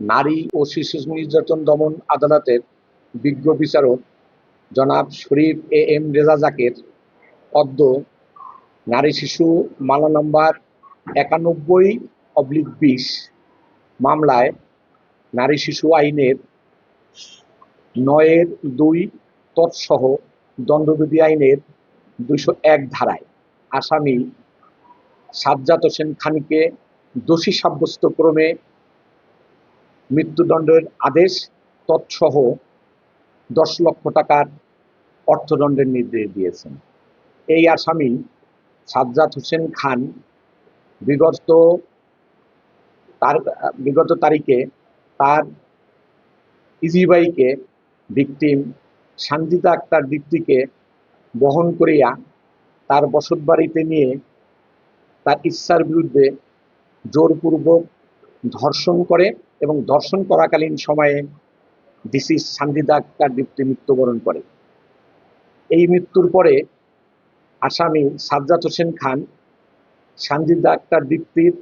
নারী ও শিশু নির্যাতন দমন আদালতের বিজ্ঞ বিচারক জনাব শরীফ এ এম রেজা জাকের অদ্য নারী শিশু মামলা নম্বর একানব্বই অব্লিক বিশ মামলায় নারী শিশু আইনের নয়ের দুই তৎসহ দণ্ডবিধি আইনের দুইশো এক ধারায় আসামি সাজ্জাদ হোসেন খানিকে দোষী সাব্যস্ত ক্রমে মৃত্যুদণ্ডের আদেশ তৎসহ দশ লক্ষ টাকার অর্থদণ্ডের নির্দেশ দিয়েছেন। এই আসামি সাজ্জাদ হোসেন খান বিগত তার, বিগত তারিখে তার ইজিবাইকে ভিকটিম সানজিদা আক্তার দীপ্তিকে বহন করিয়া তার বসতবাড়িতে নিয়ে তার ইচ্ছার বিরুদ্ধে জোরপূর্বক ধর্ষণ করে এবং ধর্ষণ করাকালীন সময়ে ডিসি সানজিদা আক্তার দীপ্তি মৃত্যুবরণ করে। এই মৃত্যুর পরে আসামি সাজ্জাদ হোসেন খান সানজিদা আক্তার দীপ্তির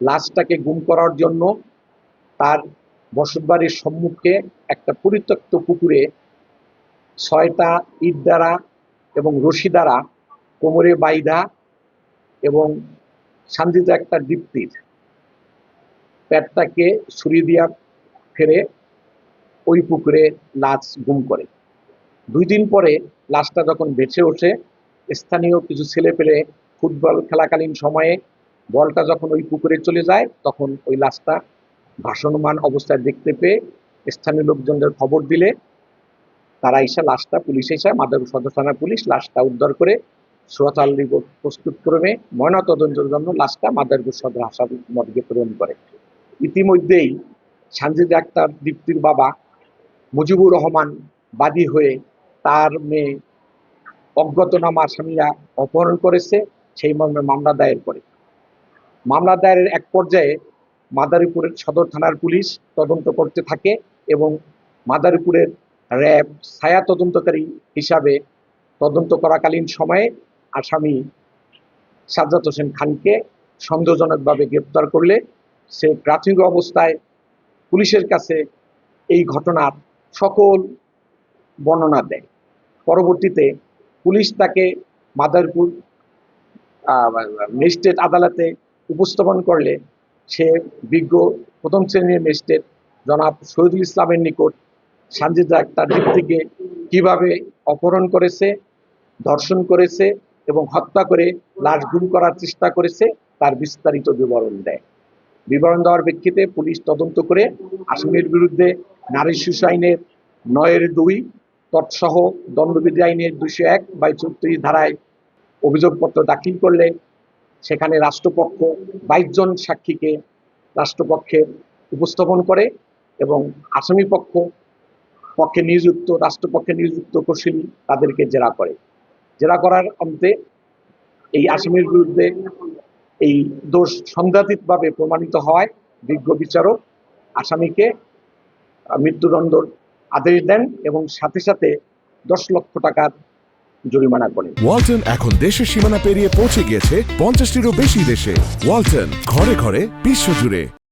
লাশটাকে গুম করার জন্য তার বসতবাড়ির সম্মুখে একটা পরিত্যক্ত পুকুরে ছয়টা ইট দ্বারা এবং রশি দ্বারা কোমরে বাইধা এবং সানজিদা আক্তার দীপ্তির পেটটাকে ছুরি দিয়া ফেরে ওই পুকুরে লাশ গুম করে। দুই দিন পরে লাশটা যখন বেঁচে ওঠে, স্থানীয় কিছু ছেলে পেলে ফুটবল খেলাকালীন সময়ে বলটা যখন ওই পুকুরে চলে যায়, তখন ওই লাশটা ভাসমান অবস্থায় দেখতে পেয়ে স্থানীয় লোকজনদের খবর দিলে তারা এসে লাশটা পুলিশ এসে মাদারপুর সদর থানা পুলিশ লাশটা উদ্ধার করে সোয়াতাল রিপোর্ট ক্রমে ময়নাতদন্তের জন্য লাশটা মাদারপুর সদর হাসপাতাল মর্গে প্রেরণ করে। ইতিমধ্যেই সানজিদ আক্তার, দীপ্তির বাবা মুজিবুর রহমান বাদী হয়ে তার মেয়ে অজ্ঞাতনামা আসামিরা অপহরণ করেছে, সেই মর্মে মামলা দায়ের করে। মামলা দায়েরের এক পর্যায়ে মাদারীপুরের সদর থানার পুলিশ তদন্ত করতে থাকে এবং মাদারীপুরের র্যাব ছায়া তদন্তকারী হিসাবে তদন্ত করাকালীন সময়ে আসামি সাজ্জাদ হোসেন খানকে সন্দেহজনকভাবে গ্রেপ্তার করলে সে প্রাথমিক অবস্থায় পুলিশের কাছে এই ঘটনার সকল বর্ণনা দেয়। পরবর্তীতে পুলিশ তাকে মাদারপুর ম্যাজিস্ট্রেট আদালতে উপস্থাপন করলে সে বিজ্ঞ প্রথম শ্রেণির ম্যাজিস্ট্রেট জনাব শহীদুল ইসলামের নিকট সানজিদা আক্তার থেকে কীভাবে অপহরণ করেছে, ধর্ষণ করেছে এবং হত্যা করে লাশ গুম করার চেষ্টা করেছে, তার বিস্তারিত বিবরণ দেয়। বিবরণ দেওয়ার প্রেক্ষিতে পুলিশ তদন্ত করে আসামির বিরুদ্ধে নারী শিশু আইনের নয়ের দুই, তৎসহ দণ্ডবিধি আইনের দুশো এক বাই চৌত্রিশ ধারায় অভিযোগপত্র দাখিল করলে সেখানে রাষ্ট্রপক্ষ বাইশ জন সাক্ষীকে রাষ্ট্রপক্ষে উপস্থাপন করে এবং আসামি পক্ষ পক্ষে নিযুক্ত, রাষ্ট্রপক্ষে নিযুক্ত কৌশলী তাদেরকে জেরা করে। জেরা করার অন্তে এই আসামির বিরুদ্ধে এই দোষ সন্দেহাতীতভাবে প্রমাণিত হওয়ায় বিজ্ঞ বিচারক আসামিকে মৃত্যুদণ্ড মৃত্যুদণ্ডর আদেশ দেন এবং সাথে সাথে দশ লক্ষ টাকার জরিমানা করেন। ওয়ালটন এখন দেশের সীমানা পেরিয়ে পৌঁছে গিয়েছে পঞ্চাশটিরও বেশি দেশে। ওয়ালটন ঘরে ঘরে বিশ্বজুড়ে।